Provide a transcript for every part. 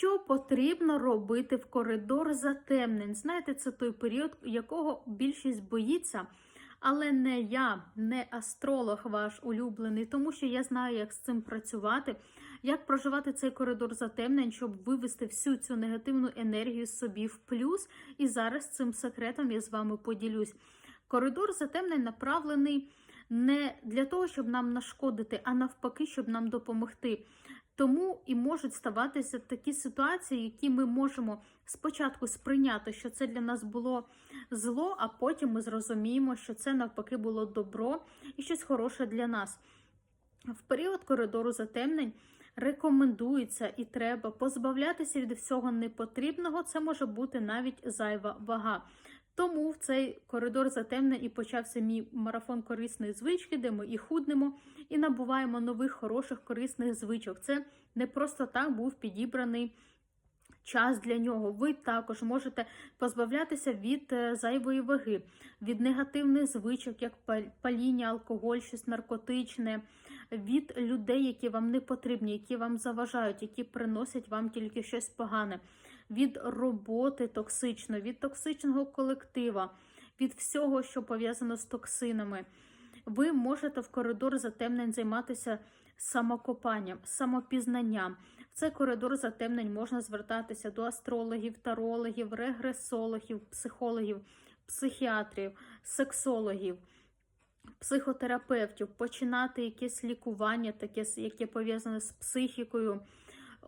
Що потрібно робити в коридор затемнень? Знаєте, це той період, якого більшість боїться. Але не я, не астролог ваш улюблений, тому що я знаю, як з цим працювати, як проживати цей коридор затемнень, щоб вивести всю цю негативну енергію собі в плюс. І зараз цим секретом я з вами поділюсь. Коридор затемнень направлений не для того, щоб нам нашкодити, а навпаки, щоб нам допомогти. Тому і можуть ставатися такі ситуації, які ми можемо спочатку сприйняти, що це для нас було зло, а потім ми зрозуміємо, що це навпаки було добро і щось хороше для нас. В період коридору затемнень рекомендується і треба позбавлятися від всього непотрібного. Це може бути навіть зайва вага. Тому в цей коридор затемнень і почався мій марафон корисної звички, де ми і худнемо, і набуваємо нових хороших корисних звичок. Це не просто так був підібраний час для нього. Ви також можете позбавлятися від е, зайвої ваги, від негативних звичок, як паління, алкоголь, щось наркотичне, від людей, які вам не потрібні, які вам заважають, які приносять вам тільки щось погане, від роботи токсичної, від токсичного колектива, від всього, що пов'язано з токсинами. Ви можете в коридор затемнень займатися самокопанням, самопізнанням. В цей коридор затемнень можна звертатися до астрологів, тарологів, регресологів, психологів, психіатрів, сексологів. Психотерапевтів, починати якесь лікування, таке, яке пов'язане з психікою,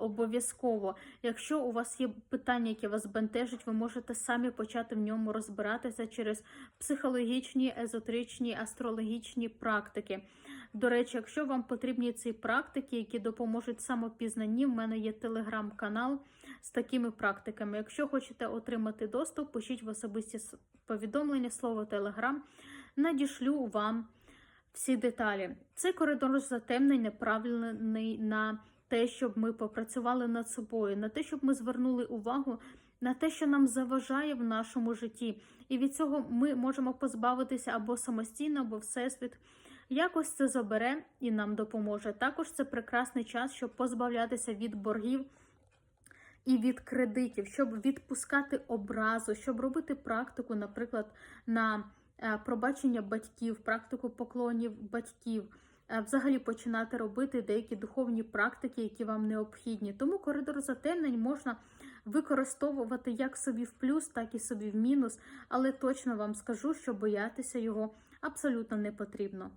обов'язково. Якщо у вас є питання, яке вас бентежить, ви можете самі почати в ньому розбиратися через психологічні, езотеричні, астрологічні практики. До речі, якщо вам потрібні ці практики, які допоможуть самопізнанні, в мене є телеграм-канал з такими практиками. Якщо хочете отримати доступ, пишіть в особисті повідомлення, слово телеграм, надішлю вам всі деталі. Цей коридор затемнень направлений на те, щоб ми попрацювали над собою, на те, щоб ми звернули увагу на те, що нам заважає в нашому житті. І від цього ми можемо позбавитися або самостійно, або всесвіт. Якось це забере і нам допоможе. Також це прекрасний час, щоб позбавлятися від боргів і від кредитів, щоб відпускати образу, щоб робити практику, наприклад, на е, пробачення батьків, практику поклонів батьків. Е, взагалі починати робити деякі духовні практики, які вам необхідні. Тому коридор затемнень можна використовувати як собі в плюс, так і собі в мінус, але точно вам скажу, що боятися його абсолютно не потрібно.